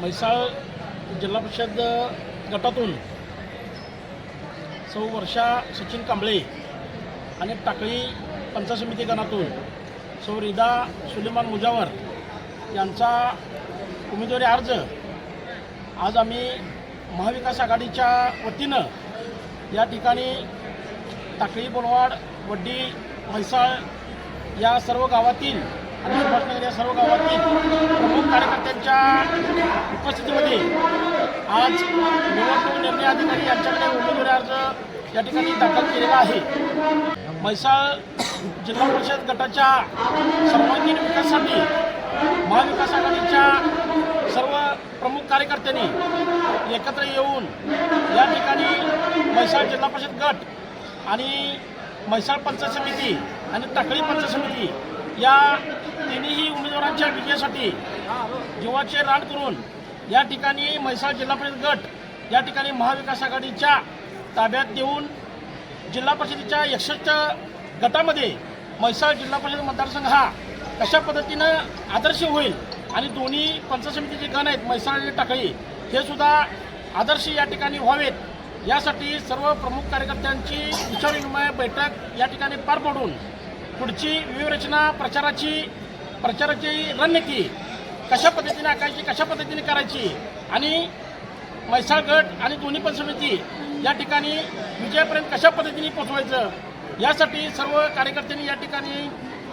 म्हैसाळ जिल्हा परिषद गटातून सौ वर्षा सचिन कांबळे आणि टाकळी पंचायत समिती गणातून सौ रिदा सुलेमान मुजावर यांचा उमेदवारी अर्ज आज आम्ही महाविकास आघाडीच्या वतीनं या ठिकाणी टाकळी बोलवाड वड्डी म्हैसाळ या सर्व गावातील आणि सुभाषनगर या सर्व गावातील उपस्थितीमध्ये आज निवडणूक निर्णय अधिकारी यांच्याकडे उमेदवारी अर्ज या ठिकाणी दाखल केलेला आहे. म्हैसाळ जिल्हा परिषद गटाच्या सर्वांगीण विकासासाठी महाविकास आघाडीच्या सर्व प्रमुख कार्यकर्त्यांनी एकत्र येऊन या ठिकाणी म्हैसाळ जिल्हा परिषद गट आणि म्हैसाळ पंचायत समिती आणि टाकळी पंचायत समिती या तिन्ही उमेदवारांच्या विजयासाठी जीवाचे रान करून या ठिकाणी म्हैसाळ जिल्हा परिषद गट या ठिकाणी महाविकास आघाडीच्या ताब्यात देऊन जिल्हा परिषदेच्या एकसष्ट गटामध्ये म्हैसाळ जिल्हा परिषद मतदारसंघ हा कशा पद्धतीनं आदर्श होईल आणि दोन्ही पंचायत समितीचे गण आहेत म्हैसाळ आणि टाकळी हे सुद्धा आदर्श या ठिकाणी व्हावेत यासाठी सर्व प्रमुख कार्यकर्त्यांची विचारविनिमय बैठक या ठिकाणी पार पडून पुढची व्यूहरचना प्रचाराची प्रचाराची रणनीती कशा पद्धतीने आखायची कशा पद्धतीने करायची? आणि म्हैसाळ गट आणि दोन्ही पण समिती या ठिकाणी विजयापर्यंत कशा पद्धतीने पोचवायचं यासाठी सर्व कार्यकर्त्यांनी या ठिकाणी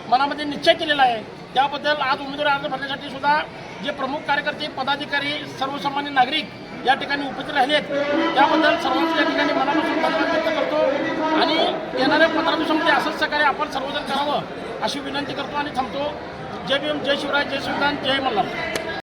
मनामध्ये निश्चय केलेला आहे. त्याबद्दल आज उमेदवारी अर्ज भरण्यासाठी सुद्धा जे प्रमुख कार्यकर्ते पदाधिकारी सर्वसामान्य नागरिक या ठिकाणी उपस्थित राहिले आहेत त्याबद्दल सर्वांचे या ठिकाणी मनापासून धन्यवाद व्यक्त करतो. आणि येणाऱ्या पंधरा दिवसामध्ये असंच सकाळी आपण सर्वजण करावं अशी विनंती करतो आणि थांबतो. జై భీమ్ జై శివరాజ్ జై శ్రీకాంత్ జై మల్లం